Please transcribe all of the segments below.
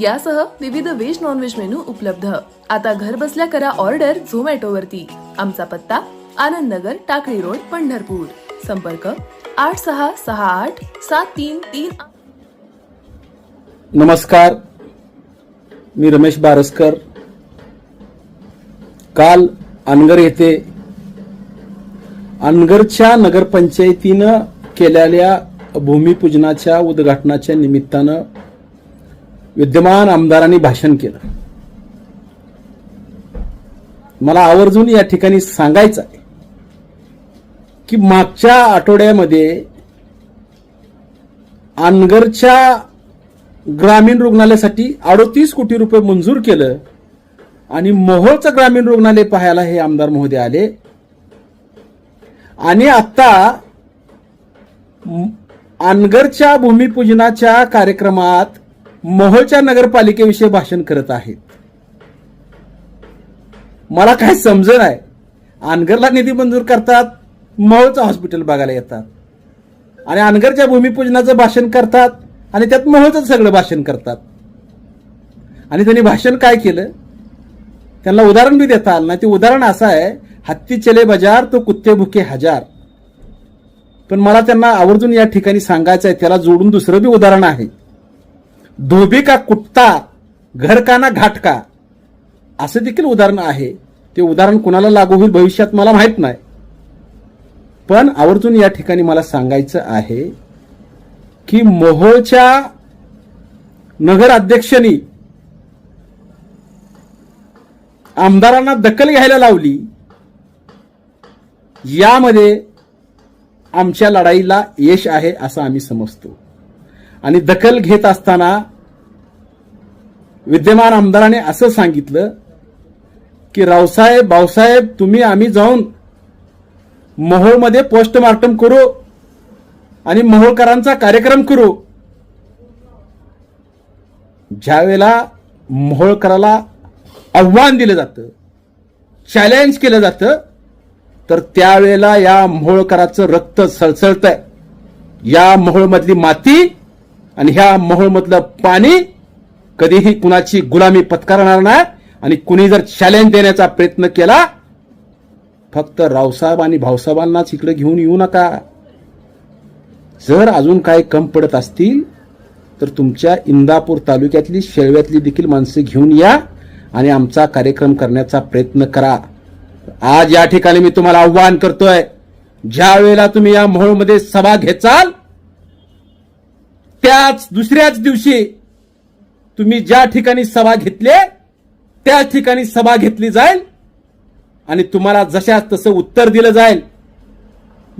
यासह विविध veg non veg menu उपलब्ध. आता घर बसल्या करा ऑर्डर झोमॅटोवरती आमचा पत्ता आनंद नगर टाकळी रोड पंढरपूर. संपर्क आठ सहा सहा आठ सात तीन तीन नमस्कार. मी रमेश बारसकर. काल अनगर येथे अनगरच्या नगरपंचायतीनं केलेल्या भूमिपूजनाच्या उद्घाटनाच्या निमित्तानं विद्यमान आमदारांनी भाषण केलं. मला आवर्जून या ठिकाणी सांगायचं आहे की मागच्या आठवड्यामध्ये अनगरच्या ग्रामीण रुग्णालयासाठी अडोतीस कोटी रुपये मंजूर केलं आणि मोहोळचं ग्रामीण रुग्णालय पाहायला हे आमदार महोदय आले. आणि आता अनगरच्या भूमिपूजनाच्या कार्यक्रमात मोहोळच्या नगरपालिकेविषयी भाषण करत आहेत. मला काय समजत आहे अनगरला निधी मंजूर करतात मोहोळचं हॉस्पिटल बघायला येतात. आणि अनगरच्या भूमिपूजनाचं भाषण करतात आणि त्यात मोहोळचं सगळं भाषण करतात. आणि त्यांनी भाषण काय केलं? त्यांना उदाहरण बी देता आलं नाही. ते उदाहरण असं आहे हत्ती चले बजार तो कुत्ते भुके हजार. पण मला त्यांना आवर्जून या ठिकाणी सांगायचं आहे त्याला जोडून दुसरं बी उदाहरण आहे. धोबी का कुत्ता घर का ना घाट का? असं देखील उदाहरण आहे. ते उदाहरण कुणाला लागू होईल भविष्यात मला माहीत नाही. पण आवर्जून या ठिकाणी मला सांगायचं आहे की मोहोळच्या नगर अध्यक्षांनी आमदारांना दखल घ्यायला लावली. यामध्ये आमच्या लढाईला यश आहे असं आम्ही समजतो. आणि दखल घेत असताना विद्यमान आमदाराने असं सांगितलं की रावसाहेब भाऊसाहेब तुम्ही आम्ही जाऊन मोहोळमध्ये पोस्टमार्टम करू आणि मोहोळकरांचा कार्यक्रम करू. ज्यावेळेला मोहोळकराला आव्हान दिलं जातं चॅलेंज केलं जातं तर त्यावेळेला या मोहोळकराचं रक्त सळसळतंय. या मोहोळमधली माती आणि ह्या मोहोळमधलं पाणी कधीही कुणाची गुलामी पत्करणार नाही आणि कुणी जर चॅलेंज देण्याचा प्रयत्न केला फक्त रावसाहेब आणि भाऊसाहेबांनाच इकडे घेऊन येऊ नका. जर अजून काय कम पडत असतील तर तुमच्या इंदापूर तालुक्यातली शेळव्यातली देखील माणसं घेऊन या आणि आमचा कार्यक्रम करण्याचा प्रयत्न करा. आज या ठिकाणी मी तुम्हाला आव्हान करतोय ज्या वेळेला तुम्ही या मोहोळमध्ये सभा घेचाल त्याच दुसऱ्याच दिवशी तुम्ही ज्या ठिकाणी सभा घेतले त्या ठिकाणी सभा घेतली जाईल आणि तुम्हाला जशाच तसं उत्तर दिलं जाईल.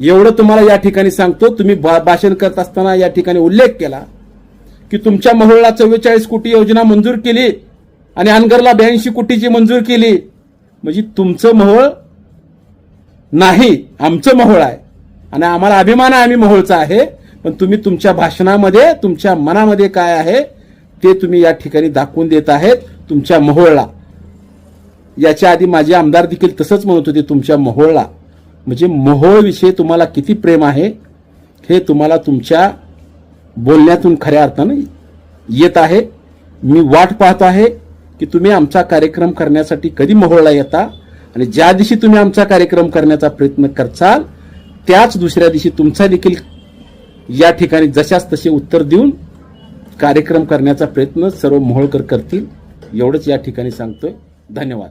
एवढं तुम्हाला या ठिकाणी सांगतो तुम्ही भा- भाषण करत असताना या ठिकाणी उल्लेख केला की तुमच्या महुळला चव्वेचाळीस कोटी योजना मंजूर केली आणि अनगरला ब्याऐंशी कोटीची मंजूर केली. म्हणजे तुमचं महोळ नाही आमचं महोळ आहे. आणि आम्हाला अभिमान आहे आम्ही महोळचा आहे. पण तुम्ही तुमच्या भाषणामध्ये तुमच्या मनामध्ये काय आहे ते तुम्ही या ठिकाणी दाखवून देत आहेत तुमच्या मोहोळला. याच्या आधी माझे आमदार देखील तसंच म्हणत होते तुमच्या मोहोळला. म्हणजे महोळविषयी तुम्हाला किती प्रेम आहे हे तुम्हाला तुमच्या बोलण्यातून खऱ्या अर्थानं येत आहे. मी वाट पाहत आहे की तुम्ही आमचा कार्यक्रम करण्यासाठी कधी मोहोळला येता आणि ज्या दिवशी तुम्ही आमचा कार्यक्रम करण्याचा प्रयत्न करचाल त्याच दुसऱ्या दिवशी तुमचा देखील या ठिकाणी जशाच तसे उत्तर देऊन कार्यक्रम करण्याचा प्रयत्न सर्व मोहोळकर करतील एवढंच या ठिकाणी सांगतोय. धन्यवाद.